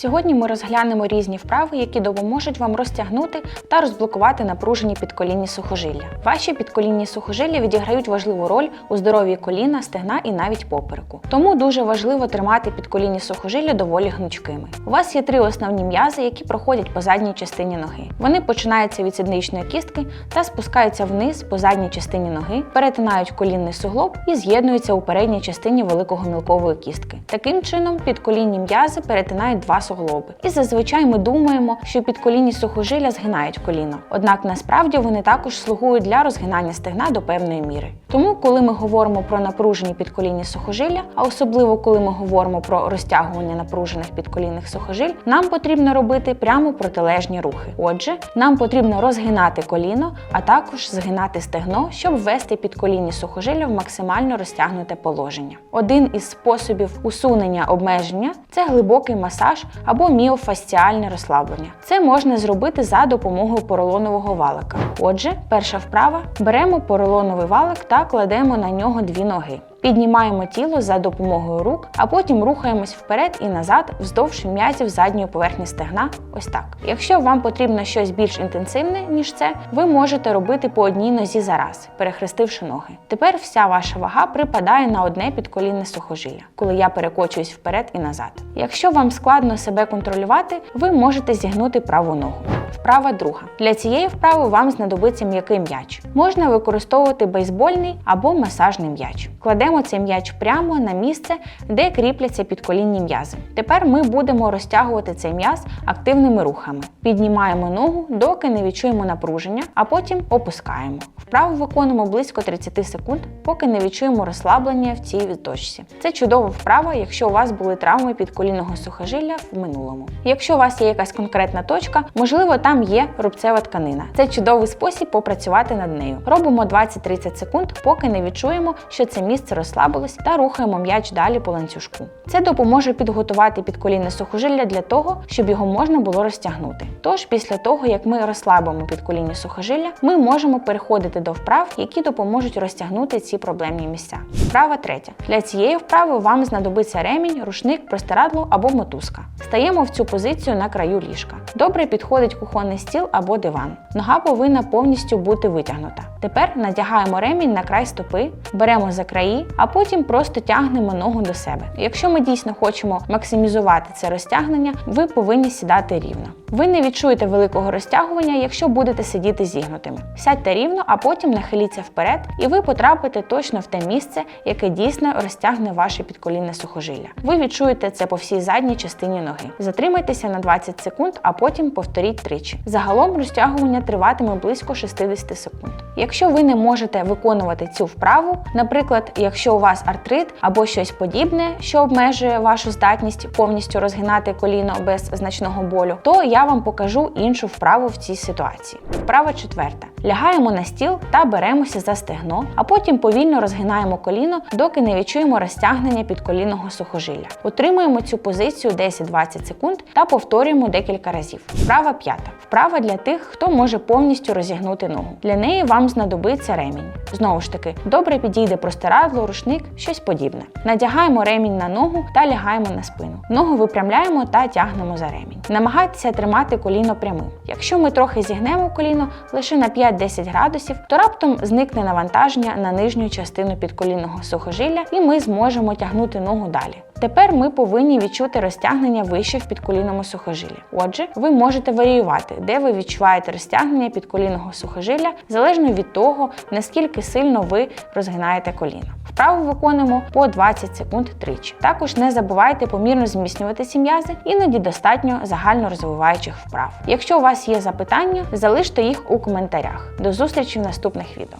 Сьогодні ми розглянемо різні вправи, які допоможуть вам розтягнути та розблокувати напружені підколінні сухожилля. Ваші підколінні сухожилля відіграють важливу роль у здоров'ї коліна, стегна і навіть попереку. Тому дуже важливо тримати підколінні сухожилля доволі гнучкими. У вас є три основні м'язи, які проходять по задній частині ноги. Вони починаються від сідничної кістки та спускаються вниз по задній частині ноги, перетинають колінний суглоб і з'єднуються у передній частині великого мілкової кістки. Таким чином, підколінні м'язи перетинають два суглоби. І зазвичай ми думаємо, що підколінні сухожилля згинають коліно. Однак насправді вони також слугують для розгинання стегна до певної міри. Тому, коли ми говоримо про напружені підколінні сухожилля, а особливо коли ми говоримо про розтягування напружених підколінних сухожиль, нам потрібно робити прямо протилежні рухи. Отже, нам потрібно розгинати коліно, а також згинати стегно, щоб ввести підколінні сухожилля в максимально розтягнуте положення. Один із способів усунення обмеження це глибокий масаж або міофасціальне розслаблення. Це можна зробити за допомогою поролонового валика. Отже, перша вправа беремо поролоновий валик та кладемо на нього дві ноги. Піднімаємо тіло за допомогою рук, а потім рухаємось вперед і назад вздовж м'язів задньої поверхні стегна. Ось так. Якщо вам потрібно щось більш інтенсивне, ніж це, ви можете робити по одній нозі за раз, перехрестивши ноги. Тепер вся ваша вага припадає на одне підколінне сухожилля, коли я перекочуюсь вперед і назад. Якщо вам складно себе контролювати, ви можете зігнути праву ногу. Вправа друга. Для цієї вправи вам знадобиться м'який м'яч. Можна використовувати бейсбольний або масажний м'яч. Кладемо цей м'яч прямо на місце, де кріпляться підколінні м'язи. Тепер ми будемо розтягувати цей м'яз активними рухами. Піднімаємо ногу, доки не відчуємо напруження, а потім опускаємо. Вправу виконуємо близько 30 секунд, поки не відчуємо розслаблення в цій точці. Це чудова вправа, якщо у вас були травми підколінного сухожилля в минулому. Якщо у вас є якась конкретна точка, можливо, там є рубцева тканина. Це чудовий спосіб попрацювати над нею. Робимо 20-30 секунд, поки не відчуємо, що це місце розслабилось, та рухаємо м'яч далі по ланцюжку. Це допоможе підготувати підколінне сухожилля для того, щоб його можна було розтягнути. Тож, після того, як ми розслабимо підколінні сухожилля, ми можемо переходити до вправ, які допоможуть розтягнути ці проблемні місця. Вправа третя. Для цієї вправи вам знадобиться ремінь, рушник, простирадло або мотузка. Стаємо в цю позицію на краю ліжка. Добре підходить кухонний стіл або диван. Нога повинна повністю бути витягнута. Тепер надягаємо ремінь на край стопи, беремо за краї, а потім просто тягнемо ногу до себе. Якщо ми дійсно хочемо максимізувати це розтягнення, ви повинні сідати рівно. Ви не відчуєте великого розтягування, якщо будете сидіти зігнутими. Сядьте рівно, а потім нахиліться вперед, і ви потрапите точно в те місце, яке дійсно розтягне ваше підколінне сухожилля. Ви відчуєте це по всій задній частині ноги. Затримайтеся на 20 секунд, а потім повторіть тричі. Загалом розтягування триватиме близько 60 секунд. Якщо ви не можете виконувати цю вправу, наприклад, якщо у вас артрит або щось подібне, що обмежує вашу здатність повністю розгинати коліно без значного болю, то я вам покажу іншу вправу в цій ситуації. Вправа четверта. Лягаємо на стіл та беремося за стегно, а потім повільно розгинаємо коліно, доки не відчуємо розтягнення підколінного сухожилля. Утримуємо цю позицію 10-20 секунд та повторюємо декілька разів. Вправа п'ята. Вправа для тих, хто може повністю розігнути ногу. Для неї вам знадобиться ремінь. Знову ж таки, добре підійде простирадло, рушник, щось подібне. Надягаємо ремінь на ногу та лягаємо на спину. Ногу випрямляємо та тягнемо за ремінь. Намагайтеся тримати коліно прямим. Якщо ми трохи зігнемо коліно лише на 5-10 градусів, то раптом зникне навантаження на нижню частину підколінного сухожилля, і ми зможемо тягнути ногу далі. Тепер ми повинні відчути розтягнення вище в підколінному сухожилі. Отже, ви можете варіювати, де ви відчуваєте розтягнення підколінного сухожилля, залежно від того, наскільки сильно ви розгинаєте коліно. Вправу виконуємо по 20 секунд тричі. Також не забувайте помірно зміцнювати ці м'язи, іноді достатньо загально розвиваючих вправ. Якщо у вас є запитання, залиште їх у коментарях. До зустрічі в наступних відео.